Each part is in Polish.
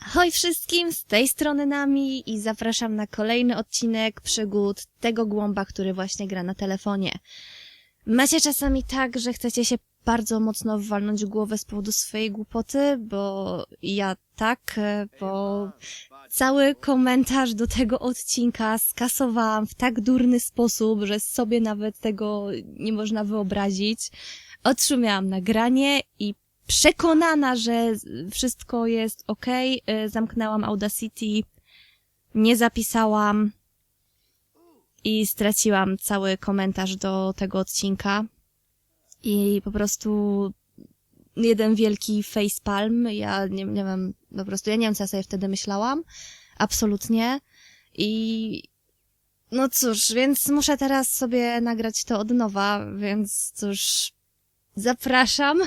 Hoj wszystkim, z tej strony Nami i zapraszam na kolejny odcinek przygód tego głąba, który właśnie gra na telefonie. Macie czasami tak, że chcecie się bardzo mocno walnąć głowę z powodu swojej głupoty, bo ja tak, e, bo cały komentarz do tego odcinka skasowałam w tak durny sposób, że sobie nawet tego nie można wyobrazić. Otrzymiałam nagranie i przekonana, że wszystko jest ok, zamknęłam Audacity, nie zapisałam i straciłam cały komentarz do tego odcinka. I po prostu jeden wielki facepalm. Ja nie, nie wiem, po prostu ja nie wiem, co ja sobie wtedy myślałam. Absolutnie. I no cóż, więc muszę teraz sobie nagrać to od nowa, więc cóż, zapraszam.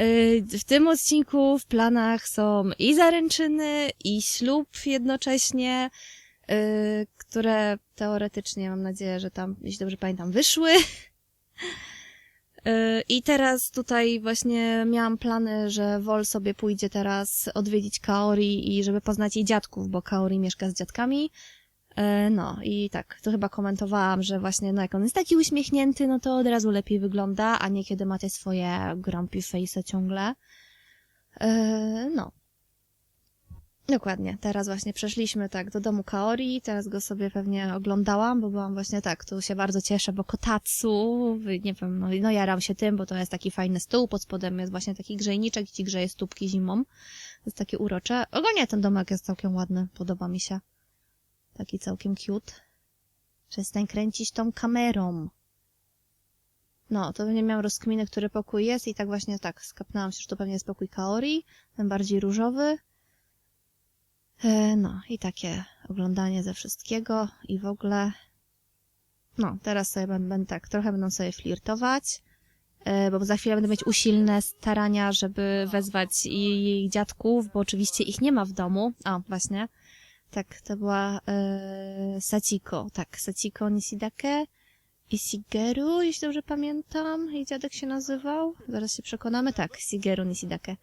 Y, W tym odcinku w planach są i zaręczyny, i ślub jednocześnie, y, które teoretycznie mam nadzieję, że tam, jeśli dobrze pamiętam, wyszły. Y, I teraz tutaj właśnie miałam plany, że Wol sobie pójdzie teraz odwiedzić Kaori i żeby poznać jej dziadków, bo Kaori mieszka z dziadkami. E, No i tak, to chyba komentowałam, że właśnie no jak on jest taki uśmiechnięty, no to od razu lepiej wygląda, a nie kiedy macie swoje grumpy face ciągle. E, No. Dokładnie, teraz właśnie przeszliśmy tak do domu Kaori, teraz go sobie pewnie oglądałam, bo byłam właśnie tak, tu się bardzo cieszę, bo kotatsu, nie wiem, no, no jaram się tym, bo to jest taki fajny stół, pod spodem jest właśnie taki grzejniczek i ci grzeje stópki zimą. To jest takie urocze. Ogólnie ten domek jest całkiem ładny, podoba mi się. Taki całkiem cute. Przestań kręcić tą kamerą. No, to nie miałam rozkminy, który pokój jest i tak właśnie tak, skapnęłam się, że to pewnie jest pokój Kaori, ten bardziej różowy. E, no, i takie oglądanie ze wszystkiego i w ogóle. No, teraz sobie będę, tak, trochę będą sobie flirtować, e, bo za chwilę będę mieć usilne starania, żeby wezwać jej dziadków, bo oczywiście ich nie ma w domu. O, właśnie. Tak, to była e, Sachiko. Tak, Sachiko Nishidake i Shigeru, jeśli dobrze pamiętam. Jej dziadek się nazywał. Zaraz się przekonamy. Tak, Shigeru Nishidake.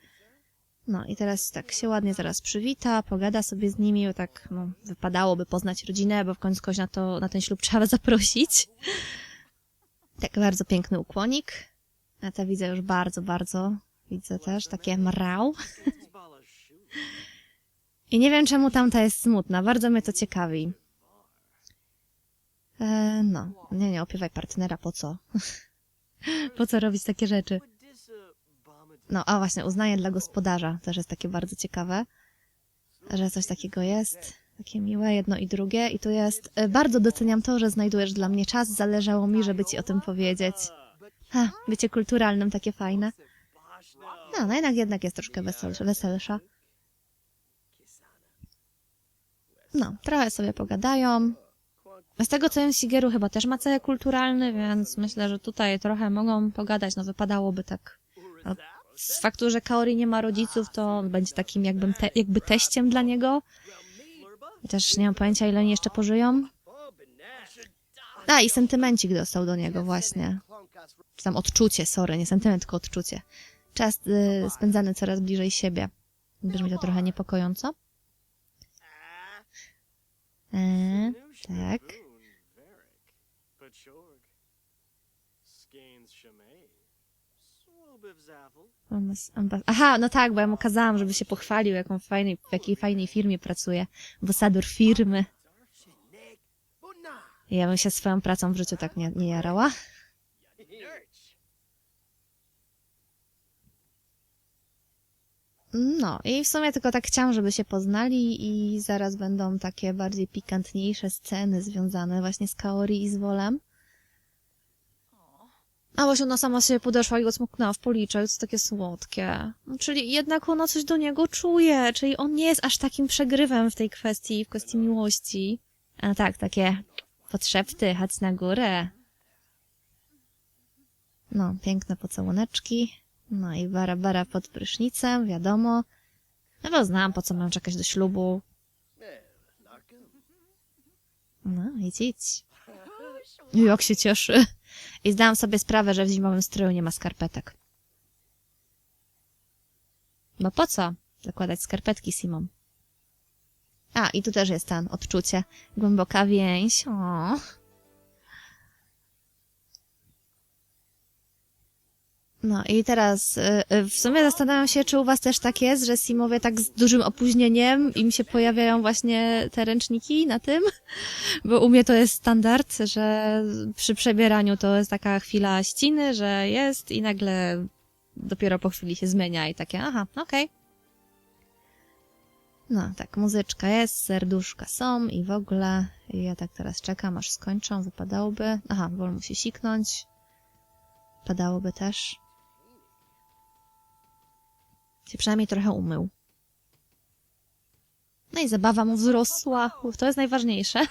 No i teraz tak się ładnie zaraz przywita, pogada sobie z nimi, bo tak no, wypadałoby poznać rodzinę, bo w końcu kogoś na, to, na ten ślub trzeba zaprosić. Tak bardzo piękny ukłonik. Ja to widzę już bardzo, bardzo. Widzę też takie mrał. I nie wiem, czemu tamta jest smutna. Bardzo mnie to ciekawi. E, no, nie, nie, opiewaj partnera, po co? po co robić takie rzeczy? No, a właśnie, uznaję dla gospodarza. Też jest takie bardzo ciekawe, że coś takiego jest. Takie miłe, jedno i drugie. I tu jest, e, bardzo doceniam to, że znajdujesz dla mnie czas. Zależało mi, żeby ci o tym powiedzieć. Ha, bycie kulturalnym, takie fajne. No, no jednak, jednak jest troszkę wesel, weselsza. No, trochę sobie pogadają. Z tego co wiem, Shigeru chyba też ma cel kulturalny, więc myślę, że tutaj trochę mogą pogadać. No, wypadałoby tak. No, z faktu, że Kaori nie ma rodziców, to on będzie takim jakbym te, jakby teściem dla niego. Chociaż nie mam pojęcia, ile oni jeszcze pożyją. A, i sentymencik dostał do niego właśnie. Czy tam odczucie, sorry, nie sentyment, tylko odczucie. Czas y, spędzany coraz bliżej siebie. Brzmi to trochę niepokojąco. E, tak. Aha, no tak, bo ja mu kazałam, żeby się pochwalił, jaką fajnej, w jakiej fajnej firmie pracuje. Ambasador firmy. Ja bym się swoją pracą w życiu tak nie, nie jarała. No, i w sumie tylko tak chciałam, żeby się poznali i zaraz będą takie bardziej pikantniejsze sceny związane właśnie z Kaori i z Wolem. A właśnie ona sama sobie podeszła i go smuknęła w policzek, jest takie słodkie. No, czyli jednak ona coś do niego czuje, czyli on nie jest aż takim przegrywem w tej kwestii, w kwestii miłości. A tak, takie podszepty, chodź na górę. No, piękne pocałuneczki. No i bara bara pod prysznicem, wiadomo. No bo znam, po co mam czekać do ślubu. No, idź, idź. Jak się cieszy. I zdałam sobie sprawę, że w zimowym stroju nie ma skarpetek. No po co? zakładać skarpetki Simon. A, i tu też jest ten odczucie. Głęboka więź. O. No i teraz y, y, w sumie zastanawiam się, czy u was też tak jest, że Simowie tak z dużym opóźnieniem im się pojawiają właśnie te ręczniki na tym, bo u mnie to jest standard, że przy przebieraniu to jest taka chwila ściny, że jest i nagle dopiero po chwili się zmienia i takie, aha, okej. No, tak, muzyczka jest, serduszka są i w ogóle. Ja tak teraz czekam, aż skończą, wypadałoby. Aha, Wol musi siknąć. Padałoby też. Się przynajmniej trochę umył. No i zabawa mu wzrosła. To jest najważniejsze.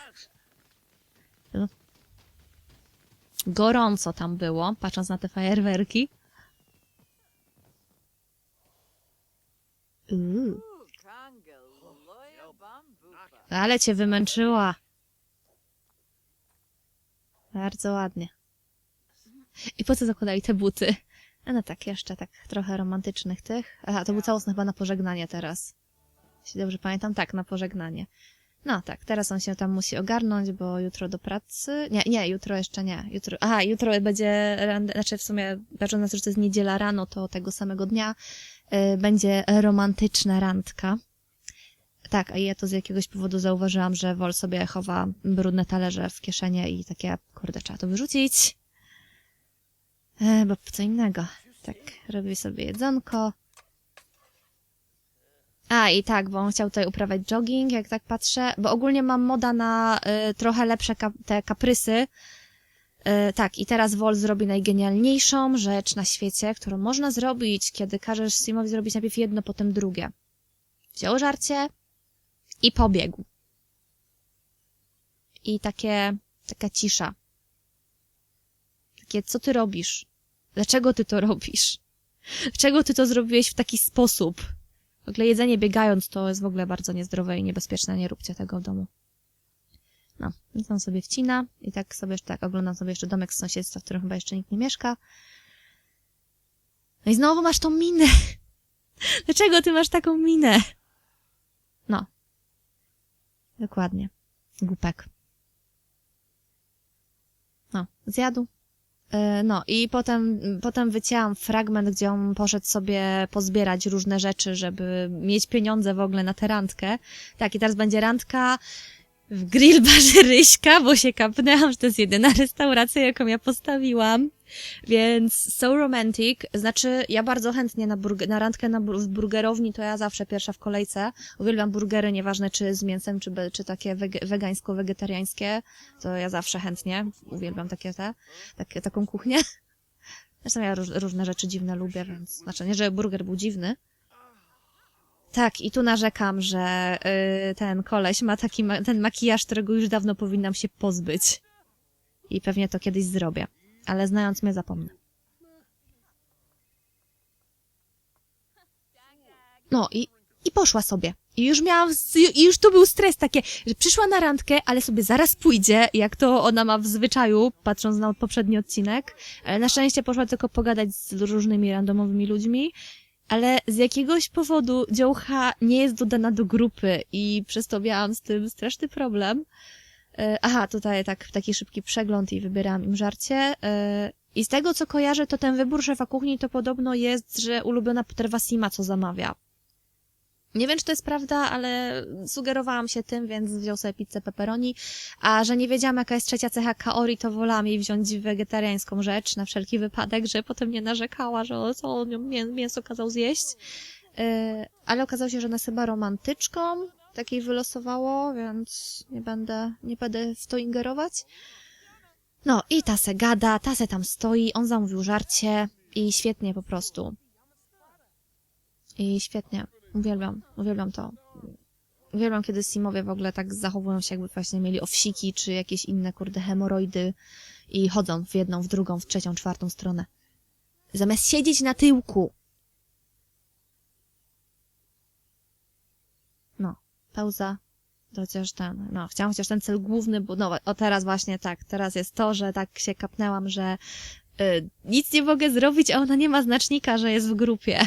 Gorąco tam było, patrząc na te fajerwerki. Uuu. Ale cię wymęczyła. Bardzo ładnie. I po co zakładali te buty? No tak, jeszcze tak trochę romantycznych tych. Aha, to był całosny chyba na pożegnanie teraz. Jeśli dobrze pamiętam, tak, na pożegnanie. No tak, teraz on się tam musi ogarnąć, bo jutro do pracy... Nie, nie, jutro jeszcze nie. Jutro... Aha, jutro będzie... rande- Znaczy w sumie, patrząc na to, że to jest niedziela rano, to tego samego dnia y, będzie romantyczna randka. Tak, a ja to z jakiegoś powodu zauważyłam, że Wol sobie chowa brudne talerze w kieszenie i takie, kurde, trzeba to wyrzucić. E, bo co innego. Tak, robi sobie jedzonko. A, i tak, bo on chciał tutaj uprawiać jogging, jak tak patrzę, bo ogólnie mam moda na y, trochę lepsze te kaprysy. Y, tak, i teraz Wol zrobi najgenialniejszą rzecz na świecie, którą można zrobić, kiedy każesz Simowi zrobić najpierw jedno, potem drugie. Wziął żarcie i pobiegł. I takie, taka cisza. Co ty robisz? Dlaczego ty to robisz? Dlaczego ty to zrobiłeś w taki sposób? W ogóle jedzenie biegając to jest w ogóle bardzo niezdrowe i niebezpieczne. Nie róbcie tego w domu. No, więc on sobie wcina i tak sobie, tak, oglądam sobie jeszcze domek z sąsiedztwa, w którym chyba jeszcze nikt nie mieszka. No i znowu masz tą minę. Dlaczego ty masz taką minę? No. Dokładnie. Głupek. No, zjadł. E, No i potem, potem wycięłam fragment, gdzie on poszedł sobie pozbierać różne rzeczy, żeby mieć pieniądze w ogóle na tę randkę. Tak, i teraz będzie randka w grill barzy Ryśka, bo się kapnęłam, że to jest jedyna restauracja, jaką ja postawiłam. Więc so romantic, znaczy ja bardzo chętnie na, burg- na randkę na w burgerowni, to ja zawsze pierwsza w kolejce. Uwielbiam burgery, nieważne czy z mięsem, czy, czy takie wege- wegańsko-wegetariańskie, to ja zawsze chętnie uwielbiam takie te, takie, taką kuchnię. Zresztą ja róż- różne rzeczy dziwne lubię, więc znaczy nie, że burger był dziwny. Tak, i tu narzekam, że y, ten koleś ma taki ma- ten makijaż, którego już dawno powinnam się pozbyć. I pewnie to kiedyś zrobię. Ale znając mnie zapomnę. No i, i poszła sobie. I już miałam, i już tu był stres takie, że przyszła na randkę, ale sobie zaraz pójdzie, jak to ona ma w zwyczaju, patrząc na poprzedni odcinek. Ale na szczęście poszła tylko pogadać z różnymi randomowymi ludźmi. Ale z jakiegoś powodu dziołcha nie jest dodana do grupy i przez to miałam z tym straszny problem. E, Aha, tutaj tak, taki szybki przegląd i wybierałam im żarcie. E, I z tego, co kojarzę, to ten wybór szefa kuchni to podobno jest, że ulubiona potrawa Sima, co zamawia. Nie wiem, czy to jest prawda, ale sugerowałam się tym, więc wziął sobie pizzę pepperoni. A że nie wiedziałam, jaka jest trzecia cecha Kaori, to wolałam jej wziąć wegetariańską rzecz na wszelki wypadek, że potem nie narzekała, że o, co on mięso kazał zjeść. Yy, ale okazało się, że ona jest chyba romantyczką, takiej wylosowało, więc nie będę, nie będę w to ingerować. No i ta se gada, ta se tam stoi, on zamówił żarcie i świetnie po prostu. I świetnie. Uwielbiam, uwielbiam to. Uwielbiam, kiedy Simowie w ogóle tak zachowują się, jakby właśnie mieli owsiki, czy jakieś inne, kurde, hemoroidy i chodzą w jedną, w drugą, w trzecią, czwartą stronę. Zamiast siedzieć na tyłku. No, pauza. Chociaż ten, no, chciałam chociaż ten cel główny, bo no, o teraz właśnie tak, teraz jest to, że tak się kapnęłam, że y, nic nie mogę zrobić, a ona nie ma znacznika, że jest w grupie.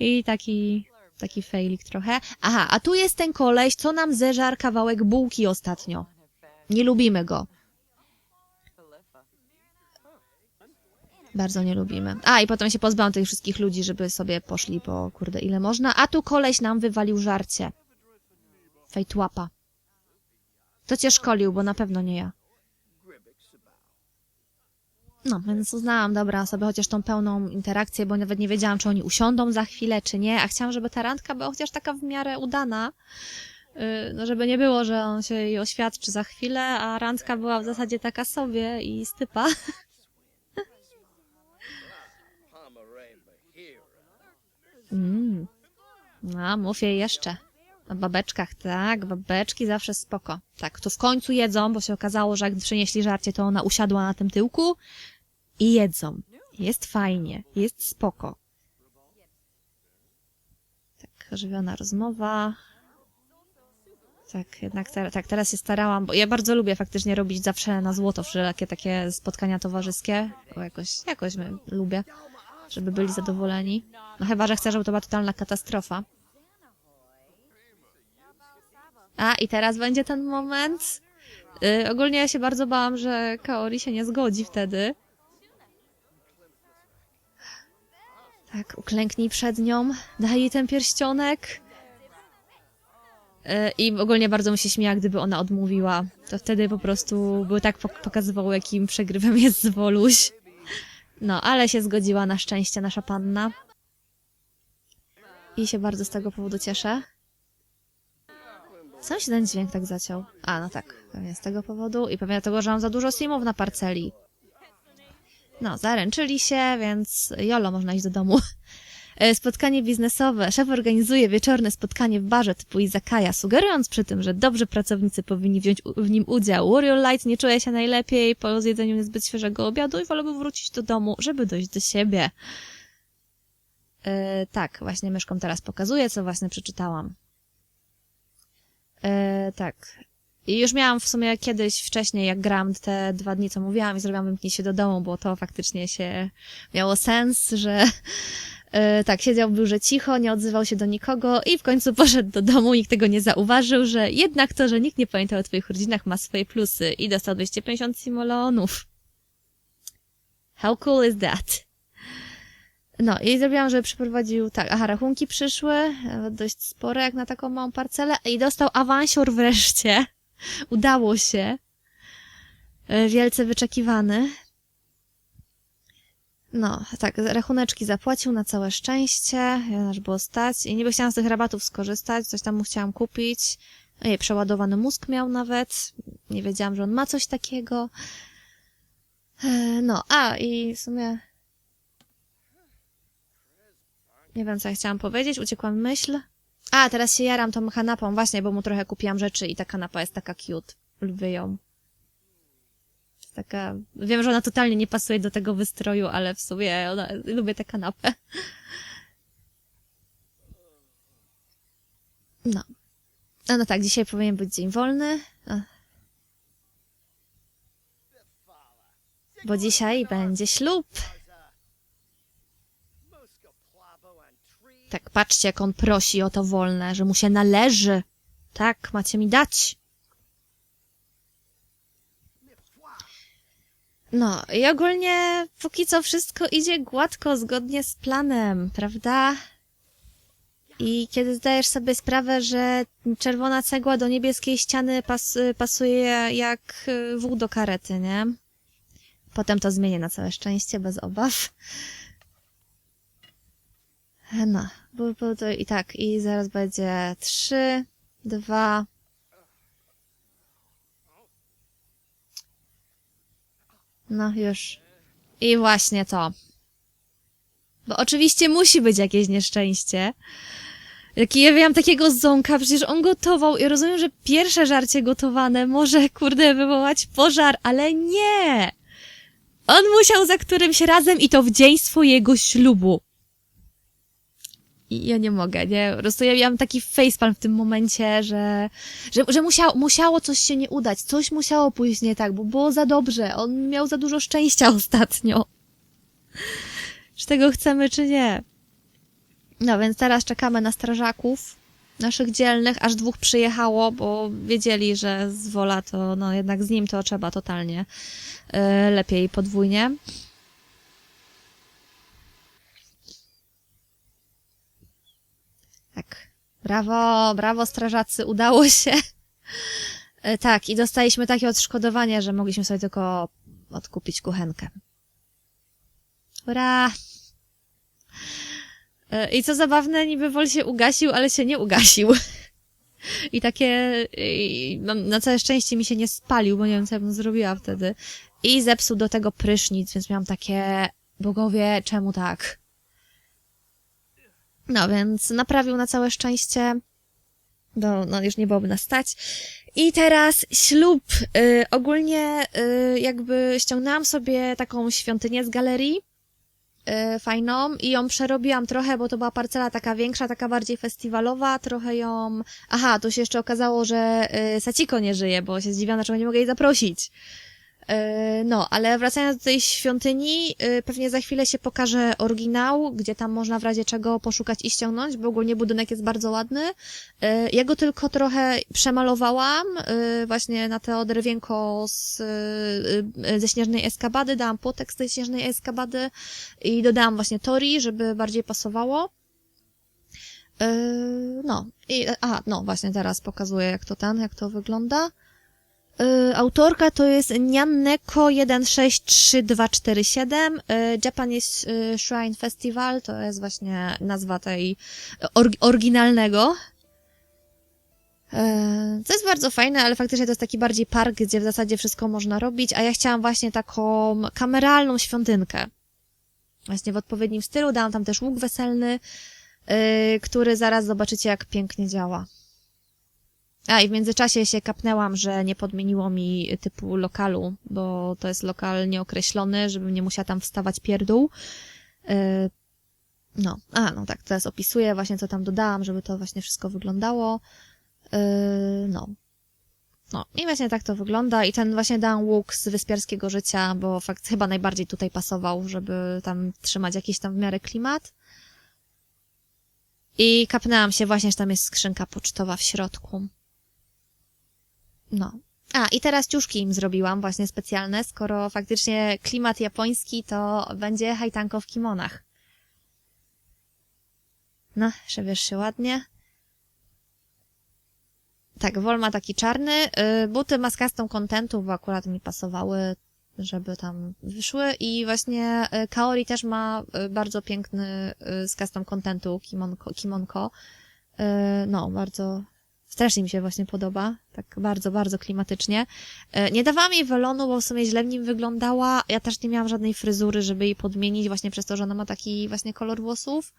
I taki Taki failik trochę. Aha, a tu jest ten koleś, co nam zeżar kawałek bułki ostatnio. Nie lubimy go. Bardzo nie lubimy. A, i potem się pozbędą tych wszystkich ludzi, żeby sobie poszli po kurde ile można. A tu koleś nam wywalił żarcie. Fejtłapa. To cię szkolił, bo na pewno nie ja. No, więc uznałam, dobra, sobie chociaż tą pełną interakcję, bo nawet nie wiedziałam, czy oni usiądą za chwilę, czy nie, a chciałam, żeby ta randka była chociaż taka w miarę udana, Yy, no żeby nie było, że on się jej oświadczy za chwilę, a randka była w zasadzie taka sobie i stypa. Mm. No, mów jej jeszcze. Babeczkach, tak, babeczki zawsze spoko. Tak, to w końcu jedzą, bo się okazało, że jak przynieśli żarcie, to ona usiadła na tym tyłku i jedzą. Jest fajnie, jest spoko. Tak, ożywiona rozmowa. Tak, jednak te, tak, teraz się starałam, bo ja bardzo lubię faktycznie robić zawsze na złoto wszelakie takie spotkania towarzyskie, bo jakoś, jakoś my, lubię, żeby byli zadowoleni. No chyba, że chcę, żeby to była totalna katastrofa. A, i teraz będzie ten moment. Y, ogólnie ja się bardzo bałam, że Kaori się nie zgodzi wtedy. Tak, uklęknij przed nią, daj jej ten pierścionek. Y, I ogólnie bardzo mi się śmiała, gdyby ona odmówiła. To wtedy po prostu by tak pok- jakim przegrywem jest Zwoluś. No, ale się zgodziła na szczęście nasza panna. I się bardzo z tego powodu cieszę. Się ten dźwięk tak zaciął. A, no tak, pewnie z tego powodu i pewnie dlatego, że mam za dużo simów na parceli. No, zaręczyli się, więc jolo, można iść do domu. E, Spotkanie biznesowe. Szef organizuje wieczorne spotkanie w barze typu Izakaya, sugerując przy tym, że dobrzy pracownicy powinni wziąć w nim udział. Warrior Light nie czuje się najlepiej po zjedzeniu niezbyt świeżego obiadu i wolałby wrócić do domu, żeby dojść do siebie. E, tak, właśnie myszką teraz pokazuję, co właśnie przeczytałam. E, tak. I już miałam w sumie kiedyś wcześniej, jak grałam te dwa dni, co mówiłam i zrobiłam wymknij się do domu, bo to faktycznie się miało sens, że e, tak, siedział w biurze cicho, nie odzywał się do nikogo i w końcu poszedł do domu, nikt tego nie zauważył, że jednak to, że nikt nie pamiętał o twoich rodzinach ma swoje plusy i dostał 250 simoleonów. How cool is that? No i zrobiłam, żeby przeprowadził, tak, aha, rachunki przyszły, e, dość spore jak na taką małą parcelę i dostał awansior wreszcie. Udało się. E, Wielce wyczekiwany. No, tak, rachuneczki zapłacił na całe szczęście, aż było stać i niby chciałam z tych rabatów skorzystać, coś tam mu chciałam kupić. Ojej, przeładowany mózg miał nawet, nie wiedziałam, że on ma coś takiego. E, No, a i w sumie nie wiem, co ja chciałam powiedzieć, uciekła mi myśl. A, teraz się jaram tą kanapą, właśnie, bo mu trochę kupiłam rzeczy i ta kanapa jest taka cute. Lubię ją. Jest taka... Wiem, że ona totalnie nie pasuje do tego wystroju, ale w sumie ona... lubię tę kanapę. No. No, no tak, dzisiaj powinien być dzień wolny. Bo dzisiaj będzie ślub. Tak, patrzcie, jak on prosi o to wolne, że mu się należy. Tak, macie mi dać. No, i ogólnie póki co wszystko idzie gładko, zgodnie z planem, prawda? I kiedy zdajesz sobie sprawę, że czerwona cegła do niebieskiej ściany pas, pasuje jak wół do karety, nie? Potem to zmienię na całe szczęście, bez obaw. No, bo, bo to i tak, i zaraz będzie trzy, dwa. No już. I właśnie to. Bo oczywiście musi być jakieś nieszczęście. Jaki ja miałam takiego ząka, przecież on gotował i rozumiem, że pierwsze żarcie gotowane może, kurde, wywołać pożar, ale nie! On musiał za którymś razem i to w dzień swojego ślubu. I ja nie mogę, nie? Po prostu ja miałam taki facepalm w tym momencie, że, że, że musiało, musiało coś się nie udać, coś musiało pójść nie tak, bo było za dobrze, on miał za dużo szczęścia ostatnio. Czy tego chcemy, czy nie? No więc teraz czekamy na strażaków naszych dzielnych, aż dwóch przyjechało, bo wiedzieli, że z Wola to, no jednak z nim to trzeba totalnie e, lepiej podwójnie. Tak. Brawo, brawo strażacy, udało się. E, Tak, i dostaliśmy takie odszkodowanie, że mogliśmy sobie tylko odkupić kuchenkę. Ura! E, I co zabawne, niby Wol się ugasił, ale się nie ugasił. I takie, i, no, na całe szczęście mi się nie spalił, bo nie wiem, co ja bym zrobiła wtedy. I zepsuł do tego prysznic, więc miałam takie, bogowie, czemu tak? No, więc naprawił na całe szczęście, bo no, już nie byłoby nas stać. I teraz ślub. Y, ogólnie y, jakby ściągnęłam sobie taką świątynię z galerii, y, fajną i ją przerobiłam trochę, bo to była parcela taka większa, taka bardziej festiwalowa, trochę ją... Aha, to się jeszcze okazało, że y, Saciko nie żyje, bo się zdziwiłam, dlaczego nie mogę jej zaprosić. Y, No, ale wracając do tej świątyni, y, pewnie za chwilę się pokaże oryginał, gdzie tam można w razie czego poszukać i ściągnąć, bo ogólnie budynek jest bardzo ładny. Y, Ja go tylko trochę przemalowałam, właśnie na to drewienko z, ze śnieżnej eskabady, dałam płotek z tej śnieżnej eskabady i dodałam właśnie tori, żeby bardziej pasowało. No, i, a, no właśnie teraz pokazuję jak to ten, jak to wygląda. Y, Autorka to jest Nianneko 163247. y, Japanese y, Shrine Festival to jest właśnie nazwa tej or- oryginalnego. E, Co jest bardzo fajne, ale faktycznie to jest taki bardziej park, gdzie w zasadzie wszystko można robić, a ja chciałam właśnie taką kameralną świątynkę. Właśnie w odpowiednim stylu. Dałam tam też łuk weselny, y, który zaraz zobaczycie, jak pięknie działa. A i w międzyczasie się kapnęłam, że nie podmieniło mi typu lokalu, bo to jest lokal nieokreślony, żebym nie musiała tam wstawać pierdół. Yy, No, a no tak, teraz opisuję właśnie, co tam dodałam, żeby to właśnie wszystko wyglądało. Yy, No. No, i właśnie tak to wygląda. I ten właśnie dałam łuk z wyspiarskiego życia, bo fakt chyba najbardziej tutaj pasował, żeby tam trzymać jakiś tam w miarę klimat. I kapnęłam się właśnie, że tam jest skrzynka pocztowa w środku. No. A, i teraz ciuszki im zrobiłam właśnie specjalne, skoro faktycznie klimat japoński, to będzie hajtanko w kimonach. No, szewiesz się ładnie. Tak, Wol ma taki czarny. y, Buty ma z custom contentu, bo akurat mi pasowały, żeby tam wyszły. I właśnie y, Kaori też ma y, bardzo piękny z custom contentu kimonko. kimonko. No, bardzo, strasznie mi się właśnie podoba. Tak bardzo, bardzo klimatycznie. Y, Nie dawałam jej welonu, bo w sumie źle w nim wyglądała. Ja też nie miałam żadnej fryzury, żeby jej podmienić, właśnie przez to, że ona ma taki właśnie kolor włosów.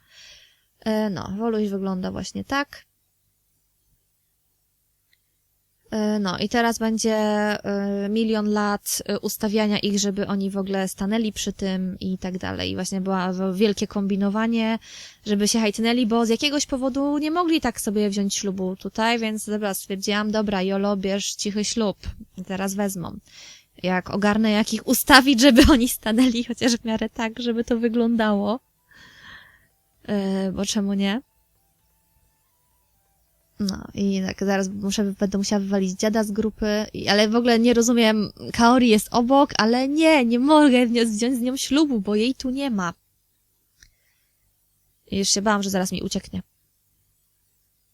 Y, No, Woluś wygląda właśnie tak. E, No i teraz będzie e, milion lat e, ustawiania ich, żeby oni w ogóle stanęli przy tym i tak dalej. I właśnie była w- wielkie kombinowanie, żeby się hajtnęli, bo z jakiegoś powodu nie mogli tak sobie wziąć ślubu tutaj, więc dobra, stwierdziłam, dobra, Jolo, bierz cichy ślub. Teraz wezmą. Jak ogarnę, jak ich ustawić, żeby oni stanęli chociaż w miarę tak, żeby to wyglądało. E, Bo czemu nie? No i tak zaraz muszę, będę musiała wywalić dziada z grupy, ale w ogóle nie rozumiem, Kaori jest obok, ale nie, nie mogę wziąć z nią ślubu, bo jej tu nie ma. I już się bałam, że zaraz mi ucieknie.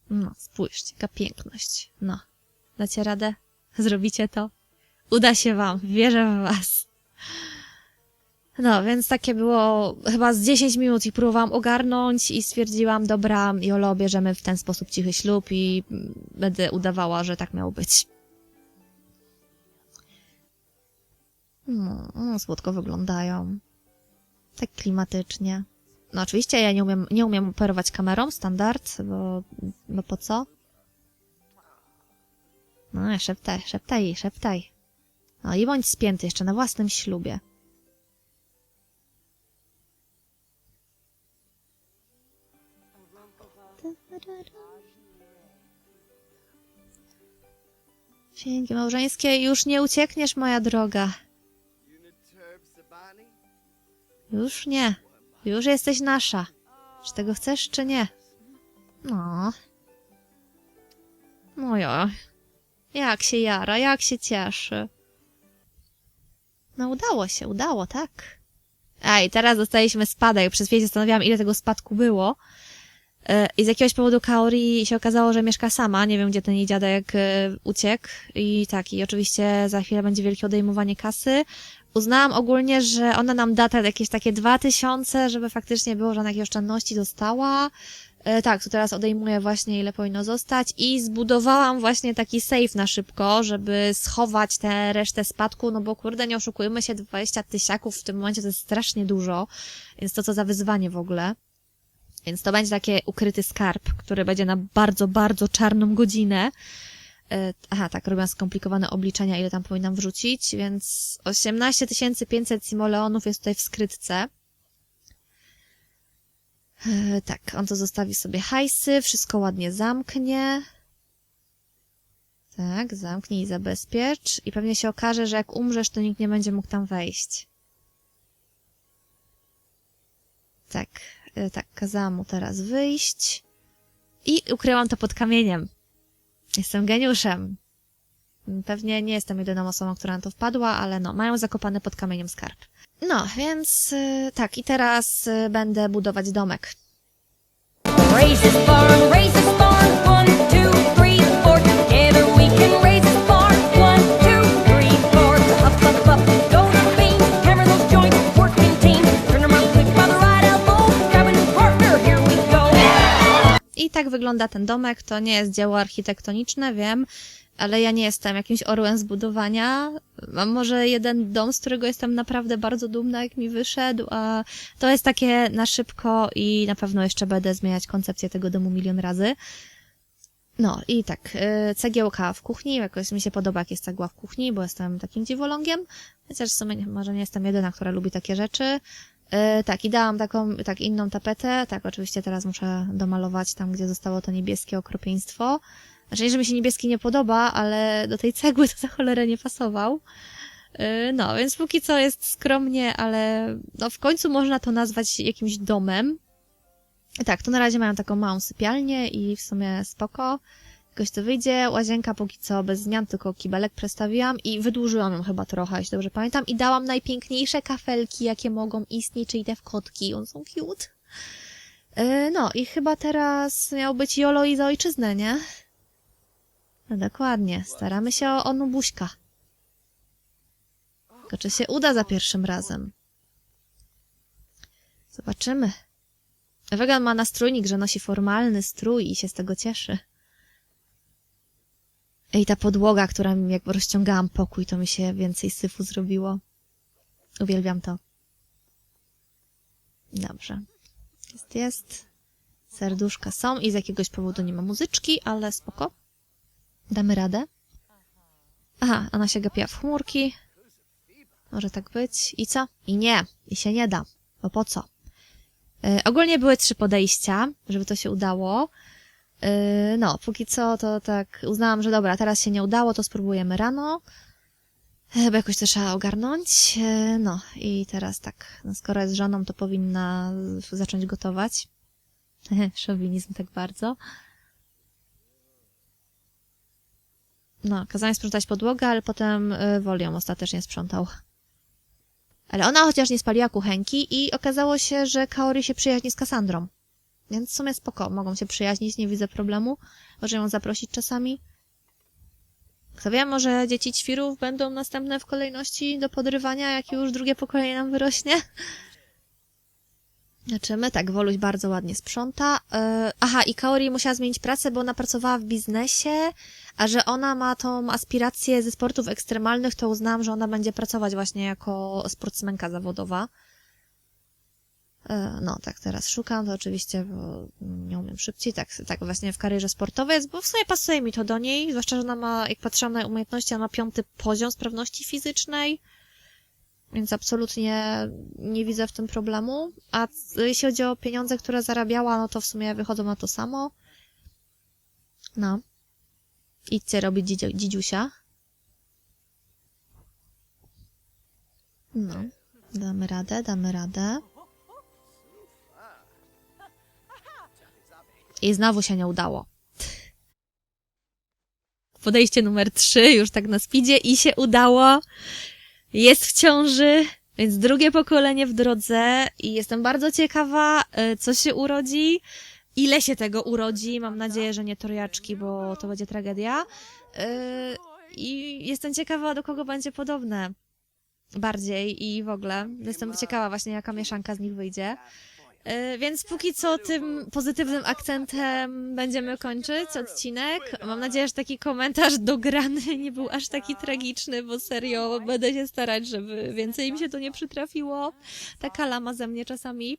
No, spójrzcie, jaka piękność. No, dacie radę? Zrobicie to? Uda się wam, wierzę w was. No, więc takie było chyba z 10 minut i próbowałam ogarnąć i stwierdziłam, dobra, Jolo, bierzemy w ten sposób cichy ślub i będę udawała, że tak miało być. No, no, słodko wyglądają. Tak klimatycznie. No oczywiście ja nie umiem, nie umiem operować kamerą, standard, bo, bo po co? No, szeptaj, szeptaj, szeptaj. No i bądź spięty jeszcze na własnym ślubie. Księgi małżeńskie, już nie uciekniesz, moja droga. Już nie. Już jesteś nasza. Czy tego chcesz, czy nie? No. No ja. Jak się jara, jak się cieszy. No udało się, udało, tak. I teraz dostaliśmy spadek. Przez chwilę zastanawiałam, ile tego spadku było. E, I z jakiegoś powodu Kaori się okazało, że mieszka sama. Nie wiem, gdzie ten jej dziadek e, uciekł. I tak, i oczywiście za chwilę będzie wielkie odejmowanie kasy. Uznałam ogólnie, że ona nam da te jakieś takie dwa tysiące, żeby faktycznie było, że ona jakieś oszczędności dostała. E, tak, to teraz odejmuję właśnie ile powinno zostać i zbudowałam właśnie taki safe na szybko, żeby schować tę resztę spadku, no bo kurde, nie oszukujmy się, 20 tysiaków w tym momencie to jest strasznie dużo, więc to co za wyzwanie w ogóle. Więc to będzie taki ukryty skarb, który będzie na bardzo, bardzo czarną godzinę. E, Aha, tak, robiłam skomplikowane obliczenia, ile tam powinnam wrzucić, więc 18 500 simoleonów jest tutaj w skrytce. E, Tak, on to zostawi sobie hajsy, wszystko ładnie zamknie. Tak, zamknij i zabezpiecz. I pewnie się okaże, że jak umrzesz, to nikt nie będzie mógł tam wejść. Tak, tak, kazałam mu teraz wyjść. I ukryłam to pod kamieniem. Jestem geniuszem. Pewnie nie jestem jedyną osobą, która na to wpadła, ale no, mają zakopany pod kamieniem skarb. No, więc y, tak, i teraz y, będę budować domek. Raise this barn, raise this barn. I tak wygląda ten domek. To nie jest dzieło architektoniczne, wiem, ale ja nie jestem jakimś orłem z budowania. Mam może jeden dom, z którego jestem naprawdę bardzo dumna, jak mi wyszedł, a to jest takie na szybko i na pewno jeszcze będę zmieniać koncepcję tego domu milion razy. No i tak, y, cegiełka w kuchni, jakoś mi się podoba, jak jest cegła w kuchni, bo jestem takim dziwolągiem, chociaż w sumie może nie jestem jedyna, która lubi takie rzeczy. Y, tak, i dałam taką, tak, inną tapetę, tak, oczywiście teraz muszę domalować tam, gdzie zostało to niebieskie okropieństwo. Znaczy nie, że mi się niebieski nie podoba, ale do tej cegły to za cholerę nie pasował. Y, No, więc póki co jest skromnie, ale no w końcu można to nazwać jakimś domem. Tak, to na razie mają taką małą sypialnię i w sumie spoko. Jakoś to wyjdzie. Łazienka póki co bez zmian, tylko kibelek przestawiłam i wydłużyłam ją chyba trochę, jeśli dobrze pamiętam. I dałam najpiękniejsze kafelki, jakie mogą istnieć, czyli te w kotki. One są cute. Yy, No i chyba teraz miał być Jolo i za ojczyznę, nie? No dokładnie. Staramy się o, o Nubuśka. Tylko czy się uda za pierwszym razem? Zobaczymy. Wegan ma nastrójnik, że nosi formalny strój i się z tego cieszy. Ej, ta podłoga, która mi jak rozciągałam pokój, to mi się więcej syfu zrobiło. Uwielbiam to. Dobrze. Jest, jest. Serduszka są i z jakiegoś powodu nie ma muzyczki, ale spoko. Damy radę. Aha, ona się gapiła w chmurki. Może tak być. I co? I nie. I się nie da. Bo po co? E, ogólnie były trzy podejścia, żeby to się udało. E, no, póki co to tak uznałam, że dobra, teraz się nie udało, to spróbujemy rano. Bo jakoś to trzeba ogarnąć. E, no i teraz tak, no, skoro jest żoną, to powinna zacząć gotować. Szowinizm tak bardzo. No, kazałem sprzątać podłogę, ale potem y, Wolią ostatecznie sprzątał. Ale ona chociaż nie spaliła kuchenki i okazało się, że Kaori się przyjaźni z Kassandrą. Więc w sumie spoko, mogą się przyjaźnić, nie widzę problemu. Może ją zaprosić czasami. Kto wie, może dzieci ćwirów będą następne w kolejności do podrywania, jak już drugie pokolenie nam wyrośnie. Zobaczymy, tak, Woluś bardzo ładnie sprząta. Yy, aha, i Kaori musiała zmienić pracę, bo ona pracowała w biznesie, a że ona ma tą aspirację ze sportów ekstremalnych, to uznałam, że ona będzie pracować właśnie jako sportsmenka zawodowa. E, No, tak teraz szukam, to oczywiście, bo nie umiem szybciej, tak, tak właśnie w karierze sportowej, bo w sumie pasuje mi to do niej, zwłaszcza, że ona ma, jak patrzyłam na umiejętności, ona ma piąty poziom sprawności fizycznej, więc absolutnie nie widzę w tym problemu. A jeśli chodzi o pieniądze, które zarabiała, no to w sumie wychodzą na to samo. No. Idźcie robić dzidziusia. No. Damy radę, damy radę. I znowu się nie udało. Podejście numer trzy, już tak na speedzie i się udało. Jest w ciąży, więc drugie pokolenie w drodze i jestem bardzo ciekawa, e, co się urodzi, ile się tego urodzi. Mam nadzieję, że nie trojaczki, bo to będzie tragedia. E, I jestem ciekawa, do kogo będzie podobne bardziej i w ogóle. Jestem ciekawa właśnie, jaka mieszanka z nich wyjdzie. E, Więc póki co tym pozytywnym akcentem będziemy kończyć odcinek. Mam nadzieję, że taki komentarz dograny nie był aż taki tragiczny, bo serio będę się starać, żeby więcej mi się to nie przytrafiło. Taka lama ze mnie czasami.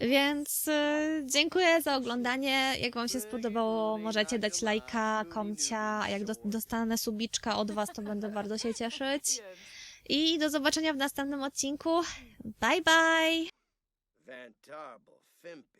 Więc e, dziękuję za oglądanie. Jak Wam się spodobało, możecie dać lajka, komcia, a jak dos- dostanę subiczka od Was, to będę bardzo się cieszyć. I do zobaczenia w następnym odcinku. Bye bye! Fantarble, Fimpy.